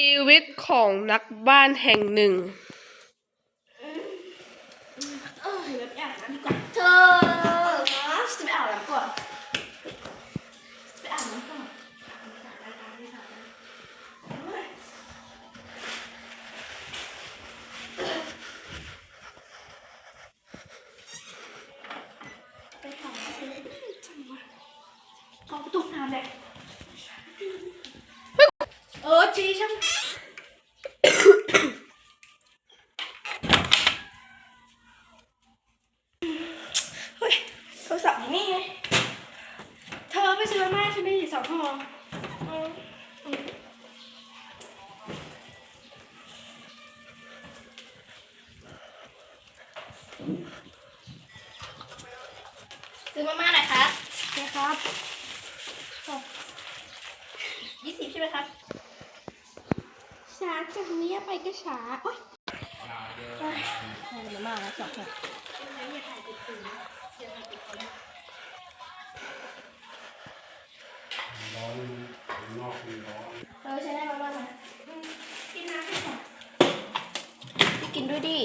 ชีวิตของนักบ้านแห่งหนึ่ง เออเดี๋ยวไปอาบน้ำกว่าเธอจะไปอาบน้ำก่อนจะไปอาบน้ำก่อนไปหาซื้อจังวะขอประตูน้ำเลย เออจีช่างเฮ้ยโทรศัพท์อยู่นี่ไงเธอไปซื้อมาม่าใช่ไหมสองห่ออืมอืมซื้อมาม่าหน่อยครับนะครับยี่สิบใช่ไหมครับ ช้าจากนี้ไปก็ช้าโอ๊ยได้มาม่าแล้วสองห่อร้อนข้างนอกมันร้อนเราใช้ได้มาบ้างไหมกินน้ำให้ก่อนกินด้วยดิ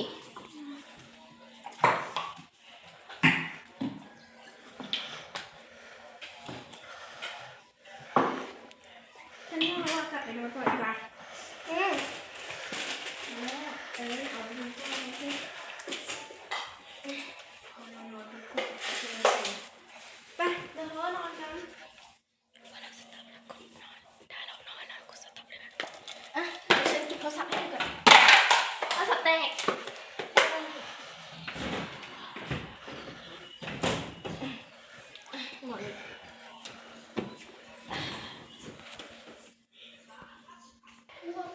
ฉันว่าเรากลับไปนอนก่อนดีกว่า โทรศัพท์ให้ก่อนโทรศัพท์แตกหมดเลย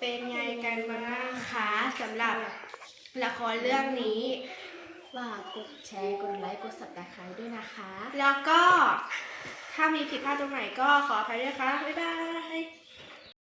เป็นไงกันบ้างคะสำหรับละครเรื่องนี้ ฝากกดแชร์ กดไลค์ กด subscribe ด้วยนะคะ แล้วก็ถ้ามีผิดพลาดตรงไหนก็ขออภัยด้วยค่ะ บ๊ายบาย